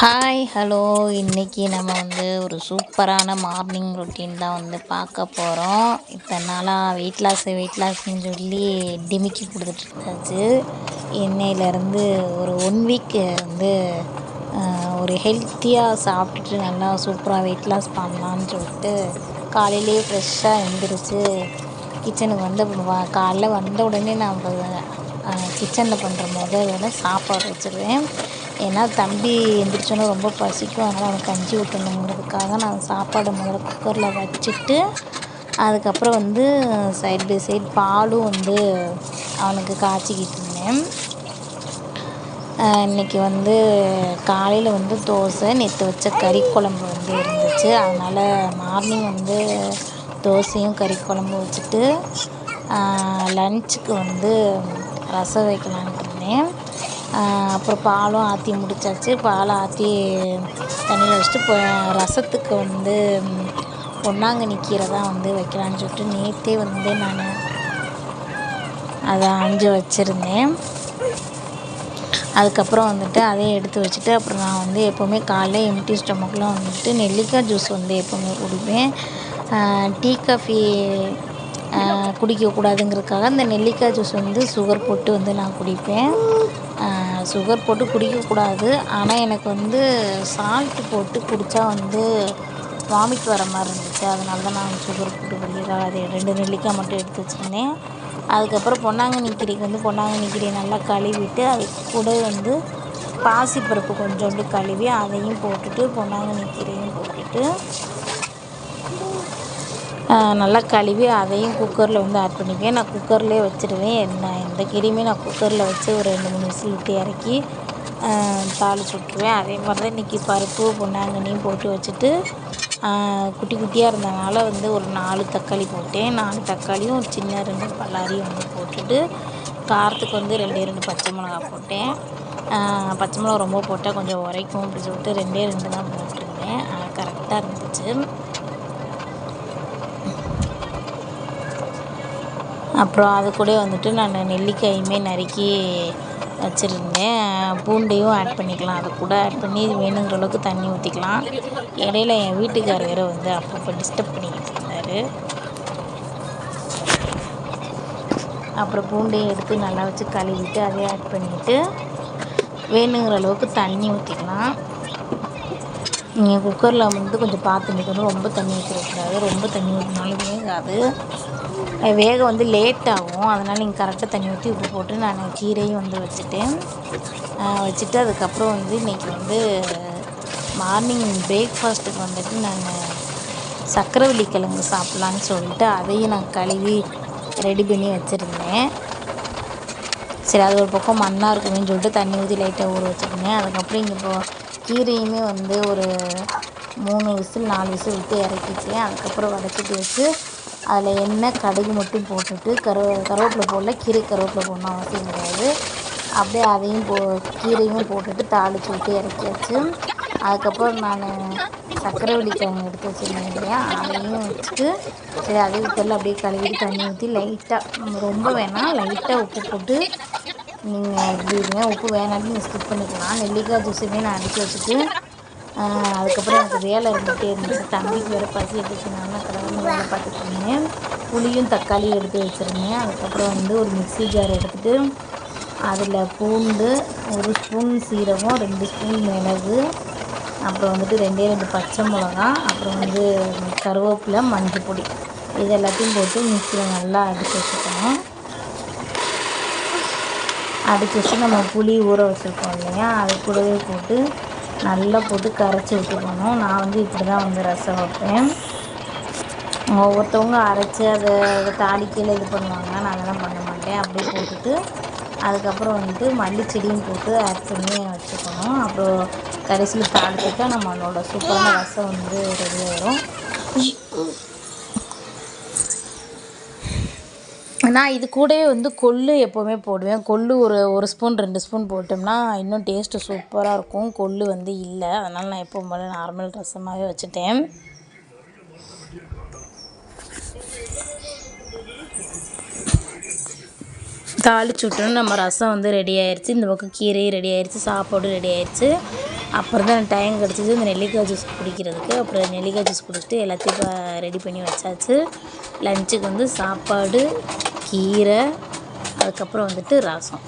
Hi hello இன்றைக்கி நம்ம வந்து ஒரு சூப்பரான மார்னிங் ரொட்டீன் தான் வந்து பார்க்க போகிறோம் இத்தனை நாளாக வெயிட் லாஸ் வெயிட் லாஸ்ன்னு சொல்லி டிமிக்கி கொடுத்துட்ருக்காச்சு. இன்னையிலேருந்து ஒரு ஒன் வீக் வந்து ஒரு ஹெல்த்தியாக சாப்பிட்டுட்டு நல்லா சூப்பராக வெயிட் லாஸ் பண்ணலான்னு சொல்லிட்டு காலையிலேயே ஃப்ரெஷ்ஷாக எழுந்திரிச்சு கிச்சனுக்கு வந்து வ- காலைல வந்த உடனே நான் கிச்சனில் பண்ணுற முதல் சாப்பாடு வச்சுருவேன். ஏன்னா தம்பி எந்திரிச்சோன்னே ரொம்ப பசிக்கும். அதனால் அவனுக்கு கஞ்சி ஊட்டணுங்கிறதுக்காக நான் சாப்பாடு முதல்ல குக்கரில் வச்சுட்டு அதுக்கப்புறம் வந்து சைட் பை சைட் பாலும் வந்து அவனுக்கு காய்ச்சிக்கிட்டு இருந்தேன். இன்றைக்கி இன்னைக்கு வந்து காலையில் வந்து தோசை நேற்று வச்ச கறி குழம்பு வந்து இருந்துச்சு. அதனால் மார்னிங் வந்து தோசையும் கறி குழம்பு வச்சுட்டு லஞ்சுக்கு வந்து ரசம் வைக்கலான்ட்டு இருந்தேன். அப்புறம் பாலும் ஆற்றி முடிச்சாச்சு. பாலை ஆற்றி தண்ணியில் வச்சுட்டு இப்போ ரசத்துக்கு வந்து பொன்னாங்கண்ணி கீரை தான் வந்து வைக்கலான்னு சொல்லிட்டு நேற்றே வந்து நான் அதை அஞ்சு வச்சுருந்தேன். அதுக்கப்புறம் வந்துட்டு அதையும் எடுத்து வச்சுட்டு அப்புறம் நான் வந்து எப்போவுமே காலைல எம்டி ஸ்டொமக்கில் வந்துட்டு நெல்லிக்காய் ஜூஸ் வந்து எப்போவுமே குடிப்பேன். டீ காஃபி குடிக்கக்கூடாதுங்கிறதுக்காக அந்த நெல்லிக்காய் ஜூஸ் வந்து சுகர் போட்டு வந்து நான் குடிப்பேன். சுகர் போட்டு குடிக்கக்கூடாது. ஆனால் எனக்கு வந்து சால்ட்டு போட்டு குடித்தா வந்து வாமிட் வர மாதிரி இருந்துச்சு. அதனால தான் நான் சுகர் போட்டு குடிக்கிறேன் அது ரெண்டு நெல்லிக்காய் மட்டும் எடுத்து வச்சுருந்தேன். அதுக்கப்புறம் பொன்னாங்கண்ணி கீரைக்கு வந்து பொன்னாங்கண்ணி கீரையை நல்லா கழுவிட்டு அது கூட வந்து பாசிப்பருப்பு கொஞ்சோண்டு கழுவி அதையும் போட்டுட்டு பொன்னாங்கண்ணி கீரையும் போட்டுட்டு நல்லா கழுவி அதையும் குக்கரில் வந்து ஆட் பண்ணிக்குவேன். நான் குக்கர்லேயே வச்சுருவேன். என்ன எந்த கீரையுமே நான் குக்கரில் வச்சு ஒரு ரெண்டு மூணு விசில் விட்டு இறக்கி தாளிச்சு விட்ருவேன் அதே மாதிரி தான் இன்றைக்கி பருப்பு பொன்னாங்கண்ணியும் போட்டு வச்சுட்டு குட்டி குட்டியாக இருந்தனால வந்து ஒரு நாலு தக்காளி போட்டேன். நாலு தக்காளியும் ஒரு சின்ன ரெண்டு பல்லாரியும் வந்து போட்டுட்டு காரத்துக்கு வந்து ரெண்டே ரெண்டு பச்சை மிளகா போட்டேன். பச்சை மிளகா ரொம்ப போட்டால் கொஞ்சம் உரைக்கும் அப்படி சொல்லிட்டு ரெண்டே ரெண்டு தான் போட்டிருந்தேன் கரெக்டாக இருந்துச்சு. அப்புறம் அது கூட வந்துட்டு நான் நெல்லிக்காயுமே நறுக்கி வச்சுருந்தேன். பூண்டையும் ஆட் பண்ணிக்கலாம். அதை கூட ஆட் பண்ணி வேணுங்கிற அளவுக்கு தண்ணி ஊற்றிக்கலாம் இடையில என் வீட்டுக்கார் வேறு வந்து அப்பப்போ டிஸ்டர்ப் பண்ணிக்கிட்டு இருந்தார். அப்புறம் பூண்டையும் எடுத்து நல்லா வச்சு கழுவிட்டு அதையும் ஆட் பண்ணிவிட்டு வேணுங்கிற அளவுக்கு தண்ணி ஊற்றிக்கலாம் நீங்கள் குக்கரில் வந்து கொஞ்சம் பார்த்து நிற்கணும் ரொம்ப தண்ணி ஊற்றிடக்கூடாது ரொம்ப தண்ணி ஊற்றினாலும் வேகாது. வேக வந்து லேட் ஆகும். அதனால் நீங்கள் கரெக்டாக தண்ணி ஊற்றி உப்பு போட்டு நான் கீரையும் வந்து வச்சுட்டேன் வச்சுட்டு அதுக்கப்புறம் வந்து இன்றைக்கி வந்து மார்னிங் பிரேக்ஃபாஸ்ட்டுக்கு வந்துட்டு நான் சக்கரவள்ளி கிழங்கு சாப்பிட்லான்னு சொல்லிட்டு அதையும் நான் கழுவி ரெடி பண்ணி வச்சுருந்தேன். சரி அது ஒரு பக்கம் மண்ணாக இருக்குமேன்னு சொல்லிட்டு தண்ணி ஊற்றி லைட்டாக ஊற வச்சுருந்தேன். அதுக்கப்புறம் இங்கே இப்போ கீரையுமே வந்து ஒரு மூணு விசில் நாலு விசில் விட்டு இறக்கிட்டேன். அதுக்கப்புறம் வதக்கிட்டு வச்சு அதில் எண்ணெய் கடுகு மட்டும் போட்டுட்டு கருவ கருவேப்பிலை போடல கீரை கருவேப்பிலை போடணும் அவசியம் கிடையாது. அப்படியே அதையும் போ கீரையும் போட்டுட்டு தாளிச்சு விட்டு இறக்கியாச்சு அதுக்கப்புறம் நான் சக்கரவள்ளி கிழங்கு எடுத்து வச்சுருந்தேன் இல்லையா? அதையும் வச்சுட்டு சரி அதே உப்பில் அப்படியே கழுவிட்டு தண்ணி ஊற்றி லைட்டாக ரொம்ப வேணாம் லைட்டாக உப்பு போட்டு நீங்கள் எப்படி இருங்க. உப்பு வேணாலும் நீங்கள் ஸ்கிப் பண்ணிக்கலாம். நெல்லிக்காய் ஜூஸுமே நான் அடித்து வச்சுட்டு அதுக்கப்புறம் எனக்கு வேலை இருந்துகிட்டே இருந்துச்சு. தம்பிக்கு வேறு பசி எடுத்துச்சுனால கடவுள் வேலை பார்த்துட்டு இருந்தேன். புளியும் தக்காளியும் எடுத்து வச்சுருந்தேன். அதுக்கப்புறம் வந்து ஒரு மிக்ஸி ஜார் எடுத்துகிட்டு அதில் பூண்டு ஒரு ஸ்பூன் சீரகம் ரெண்டு ஸ்பூன் மிளகு அப்புறம் வந்துட்டு ரெண்டே ரெண்டு பச்சை மிளகா அப்புறம் வந்து கருவேப்பிலை மஞ்சள் பொடி. இது எல்லாத்தையும் போட்டு மிக்சியில் நல்லா அடித்து வச்சுக்கணும். அடித்து வச்சு நம்ம புளி ஊற வச்சுருக்கோம் இல்லையா? அது கூடவே போட்டு நல்லா போட்டு கரைச்சி விட்டுக்கணும். நான் வந்து இப்படி தான் வந்து ரசம் வைப்பேன். ஒவ்வொருத்தவங்க அரைச்சி அதை அதை தாளிக்கையில் இது பண்ணுவாங்க. நான் அதெல்லாம் பண்ண மாட்டேன். அப்படியே போட்டுட்டு அதுக்கப்புறம் வந்துட்டு மல்லிச்செடியும் போட்டு ஆட் பண்ணி வச்சுக்கணும். அப்புறம் கடைசியில் தாளிச்சிட்டா நம்மளோட சூப்பரான ரசம் வந்து ரெடி ஆயிடும் நான் இது கூடவே வந்து கொள்ளு எப்போவுமே போடுவேன். கொள்ளு ஒரு ஒரு ஸ்பூன் ரெண்டு ஸ்பூன் போட்டோம்னா இன்னும் டேஸ்ட்டு சூப்பராக இருக்கும். கொள்ளு வந்து இல்லை. அதனால் நான் எப்போவும் போல நார்மல் ரசமாகவே வச்சுட்டேன். தாளிச்சு விட்டோன்னு நம்ம ரசம் வந்து ரெடி ஆயிடுச்சு இந்த பக்கம் கீரையும் ரெடி ஆயிடுச்சு சாப்பாடும் ரெடி ஆயிடுச்சு அப்புறம் தான் டைம் கிடச்சிது. இந்த நெல்லிக்காய் ஜூஸ் குடிக்கிறதுக்கு. அப்புறம் நெல்லிக்காய் ஜூஸ் குடிச்சிட்டு எல்லாத்தையும் ரெடி பண்ணி வச்சாச்சு. லஞ்சுக்கு வந்து சாப்பாடு கீரை அதுக்கப்புறம் வந்துட்டு ரசம்.